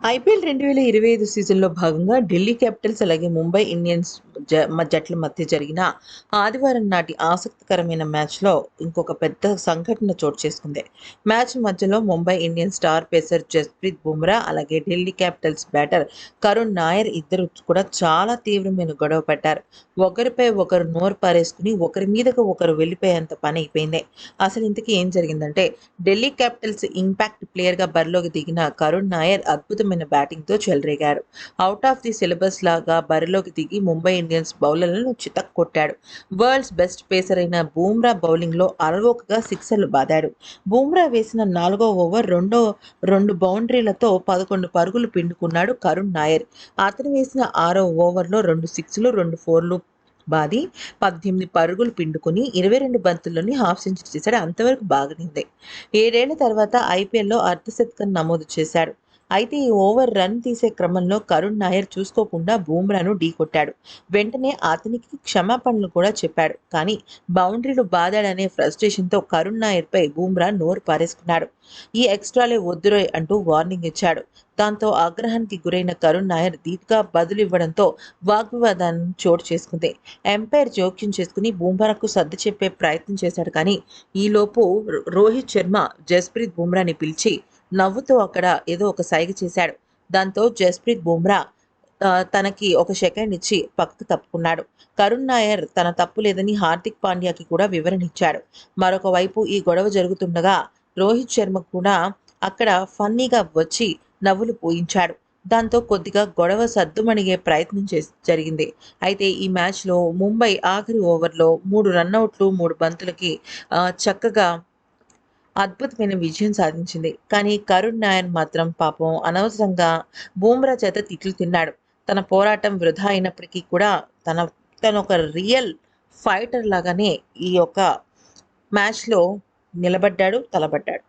IPL రెండు వేల ఇరవై ఐదు సీజన్లో భాగంగా ఢిల్లీ క్యాపిటల్స్ అలాగే ముంబై ఇండియన్స్ జ జట్ల మధ్య జరిగిన ఆదివారం నాటి ఆసక్తికరమైన మ్యాచ్లో ఇంకొక పెద్ద సంఘటన చోటు చేసుకుంది. మ్యాచ్ మధ్యలో Mumbai Indians star pacer Jasprit Bumrah అలాగే ఢిల్లీ క్యాపిటల్స్ బ్యాటర్ కరుణ్ నాయర్ ఇద్దరు కూడా చాలా తీవ్రమైన గొడవ పెట్టారు ఒకరిపై ఒకరు నోరు పారేసుకుని ఒకరి మీదకు ఒకరు వెళ్ళిపోయేంత పని అయిపోయింది. అసలు ఇంతకీ ఏం జరిగిందంటే ఢిల్లీ క్యాపిటల్స్ ఇంపాక్ట్ ప్లేయర్గా బరిలోకి దిగిన కరుణ్ నాయర్ అద్భుతమైన బ్యాటింగ్తో చెలరేగాడు అవుట్ ఆఫ్ ది సిలబస్ లాగా బరిలోకి దిగి ముంబై ఇండియన్స్ బౌలర్లను చితక్ కొట్టాడు. వరల్డ్స్ బెస్ట్ పేసర్ అయిన బూమ్రా బౌలింగ్లో అలవోకగా సిక్సర్లు బాదాడు. బూమ్రా వేసిన నాలుగో ఓవర్ రెండో రెండు బౌండరీలతో పదకొండు పరుగులు పిండుకున్నాడు కరుణ్ నాయర్. అతను వేసిన ఆరో ఓవర్లో రెండు సిక్స్లు రెండు ఫోర్లు బాది పద్దెనిమిది పరుగులు పిండుకుని ఇరవై రెండు బంతుల్లోని హాఫ్ సెంచరీ చేశాడు. అంతవరకు బాగనింది. ఏడేళ్ళ తర్వాత ఐపీఎల్లో అర్ధశతకం నమోదు చేశాడు. అయితే ఈ ఓవర్ రన్ తీసే క్రమంలో కరుణ్ నాయర్ చూసుకోకుండా బూమ్రాను ఢీకొట్టాడు. వెంటనే అతనికి క్షమాపణలు కూడా చెప్పాడు. కానీ బౌండరీలు బాదాడనే ఫ్రస్ట్రేషన్తో కరుణ్ నాయర్పై బూమ్రా నోరు పారేసుకున్నాడు. ఈ ఎక్స్ట్రాలే వద్దురోయ్ అంటూ వార్నింగ్ ఇచ్చాడు. దాంతో ఆగ్రహానికి గురైన కరుణ్ నాయర్ దీప్గా బదులివ్వడంతో వాగ్వివాదాన్ని చోటు చేసుకుంది. ఎంపైర్ జోక్యం చేసుకుని బూమ్రాకు సర్ది చెప్పే ప్రయత్నం చేశాడు. కానీ ఈలోపు రోహిత్ శర్మ జస్ప్రీత్ బుమ్రాని పిలిచి నవ్వుతూ అక్కడ ఏదో ఒక సైగ చేశాడు. దాంతో జస్ప్రీత్ బుమ్రా తనకి ఒక సెకండ్ ఇచ్చి పక్కకు తప్పుకున్నాడు. కరుణ్ నాయర్ తన తప్పు లేదని హార్దిక్ పాండ్యాకి కూడా వివరణ ఇచ్చాడు. మరొక వైపు ఈ గొడవ జరుగుతుండగా రోహిత్ శర్మ కూడా అక్కడ ఫన్నీగా వచ్చి నవ్వులు పూయించాడు. దాంతో కొద్దిగా గొడవ సద్దుమణిగే ప్రయత్నం చేసి జరిగింది. అయితే ఈ మ్యాచ్లో ముంబై ఆఖరి ఓవర్లో మూడు రన్అట్లు మూడు బంతులకి చక్కగా అద్భుతమైన విజయం సాధించింది. కానీ కరుణ్ నాయర్ మాత్రం పాపం అనవసరంగా బూమ్రా చేత తిట్లు తిన్నాడు. తన పోరాటం వృధా అయినప్పటికీ కూడా తన తను ఒక రియల్ ఫైటర్ లాగానే ఈ యొక్క మ్యాచ్లో నిలబడ్డాడు తలబడ్డాడు.